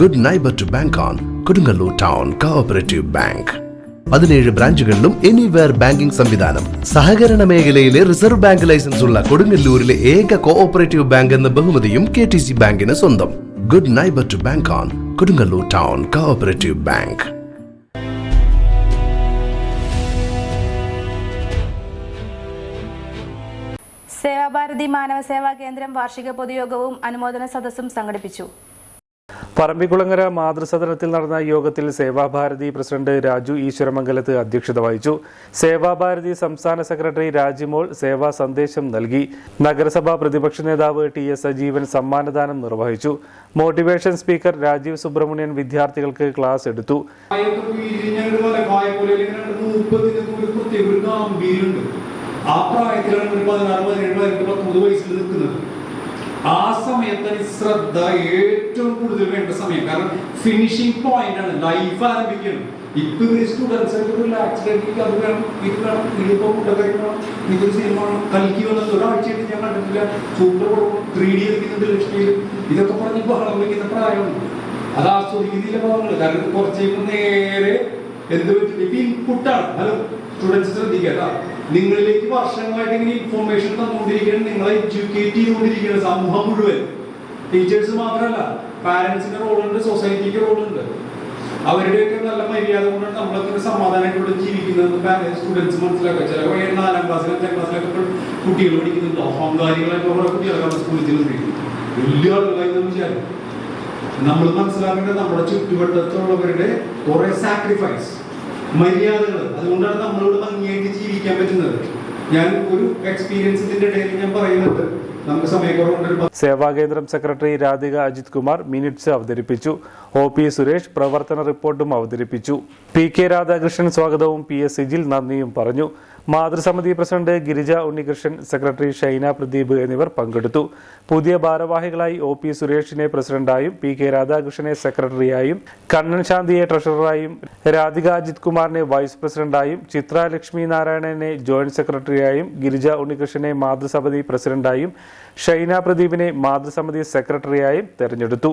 Good neighbour to bank on Kodungallur town cooperative bank പതിനേഴ് ബ്രാഞ്ചുകളിലും anywhere banking സംവിധാനം. സഹകരണ മേഖലയിലെ റിസർവ് ബാങ്ക് ലൈസൻസ് ഉള്ള കൊടുങ്ങല്ലൂരിലെ ഏക കോഓപ്പറേറ്റീവ് ബാങ്ക് എന്ന ബഹുമതിയും കെ ടി സി ബാങ്കിന് സ്വന്തം. Good neighbour to bank on Kodungallur town cooperative bank Sevabharathi Manava Seva Kendram വാർഷിക പൊതുയോഗവും അനുമോദന സദസ്സും സംഘടിപ്പിച്ചു. പറമ്പിക്കുളങ്ങര മാതൃസദനത്തിൽ നടന്ന യോഗത്തിൽ സേവാഭാരതി പ്രസിഡന്റ് രാജു ഈശ്വരമംഗലത്ത് അധ്യക്ഷത വഹിച്ചു. സേവാഭാരതി സംസ്ഥാന സെക്രട്ടറി രാജിമോൾ സേവാ സന്ദേശം നൽകി. നഗരസഭാ പ്രതിപക്ഷ നേതാവ് ടി എസ് സജീവൻ സമ്മാനദാനം നിർവഹിച്ചു. മോട്ടിവേഷൻ സ്പീക്കർ രാജീവ് സുബ്രഹ്മണ്യൻ വിദ്യാർത്ഥികൾക്ക് ക്ലാസ് എടുത്തു. ആ പ്രായത്തിലാണ് നിൽക്കുന്നത്. ആ സമയത്ത് ശ്രദ്ധ ഏറ്റവും കൂടുതൽ വേണ്ട സമയം. കാരണം ഫിനിഷിംഗ് പോയിന്റ് ആണ്. ലൈഫ് ആരംഭിക്കുന്നത് ഇപ്പൊ ഇവർ സ്റ്റുഡൻസ് ഒരു അത് വേണം. ഇത് വേണം. ഇതിപ്പോ കൂട്ടക്കാരി ഇതൊരു സിനിമ കൽക്കി വന്നത് ഒരാഴ്ചയായിട്ട് ഞാൻ കണ്ടിട്ടില്ല. സൂപ്പർ ത്രീ ഡി എടുക്കുന്നുണ്ട് ലക്ഷ്മിയിൽ ഇതൊക്കെ പറഞ്ഞ് ബഹളം വയ്ക്കുന്ന പ്രായമാണ് അത് ആസ്വദിക്കുന്നില്ല ഭാഗങ്ങൾ കാരണം നേരെ എന്ത് പറ്റും? ഇൻപുട്ടാണ് ഹലോ സ്റ്റുഡൻസ് ശ്രദ്ധിക്കുക നിങ്ങളിലേക്ക് വർഷങ്ങളായിട്ട് ഇങ്ങനെ ഇൻഫോർമേഷൻ തന്നുകൊണ്ടിരിക്കുകയാണ്. നിങ്ങളെ എഡ്യൂക്കേറ്റ് ചെയ്തുകൊണ്ടിരിക്കുകയാണ് സമൂഹം മുഴുവൻ. ടീച്ചേഴ്സ് മാത്രമല്ല പാരന്റ്സിന്റെ റോളുണ്ട് സൊസൈറ്റിക്ക് റോളുണ്ട് അവരുടെയൊക്കെ നല്ല മര്യാദ കൊണ്ടാണ് നമ്മളൊക്കെ സമാധാനമായിട്ട് ഇവിടെ ജീവിക്കുന്നത് സ്റ്റുഡൻസ് മനസ്സിലാക്കുക. ചില വഴി നാലാം ക്ലാസ്സിൽ അഞ്ചാം ക്ലാസ്സിലൊക്കെ കുട്ടികൾ പഠിക്കുന്നുണ്ട്. അഹങ്കാരികളായിട്ട് കുറെ കുട്ടികളൊക്കെ സ്കൂളിൽ ചെല്ലുന്നുണ്ട്. വലിയ ആളുകളായി നമ്മൾ വിചാരിക്കും നമ്മൾ മനസ്സിലാക്കേണ്ടത് നമ്മുടെ ചുറ്റുവട്ടത്തുള്ളവരുടെ കുറെ സാക്രിഫൈസ് മര്യാദകൾ. അതുകൊണ്ടാണ് നമ്മളോട് ഭംഗിയായിട്ട് ജീവിക്കാൻ പറ്റുന്നത്. ഞാൻ ഒരു എക്സ്പീരിയൻസിന്റെ ഇടയിൽ ഞാൻ പറയുന്നത് നമുക്ക് സമയക്കുറവുണ്ട് സേവാകേന്ദ്രം സെക്രട്ടറി രാധിക അജിത് കുമാർ മിനിറ്റ്സ് അവതരിപ്പിച്ചു. ഒ പി സുരേഷ് പ്രവർത്തന റിപ്പോർട്ടും അവതരിപ്പിച്ചു. പി കെ രാധാകൃഷ്ണൻ സ്വാഗതവും പി എസ് സിജിൽ നന്ദിയും പറഞ്ഞു. മാതൃസമിതി പ്രസിഡന്റ് ഗിരിജ ഉണ്ണികൃഷ്ണൻ സെക്രട്ടറി ഷൈന പ്രദീപ് എന്നിവർ പങ്കെടുത്തു. പുതിയ ഭാരവാഹികളായി ഒ പി സുരേഷിനെ പ്രസിഡന്റായും പി കെ രാധാകൃഷ്ണനെ സെക്രട്ടറിയായും കണ്ണൻ ശാന്തിയെ ട്രഷററായും രാധിക അജിത് കുമാറിനെ വൈസ് പ്രസിഡന്റായും ചിത്ര ലക്ഷ്മി നാരായണനെ ജോയിന്റ് സെക്രട്ടറിയായും ഗിരിജ ഉണ്ണികൃഷ്ണനെ മാതൃസമിതി പ്രസിഡന്റായും ഷൈന പ്രദീപിനെ മാതൃസമിതി സെക്രട്ടറിയായും തെരഞ്ഞെടുത്തു.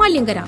Malyankara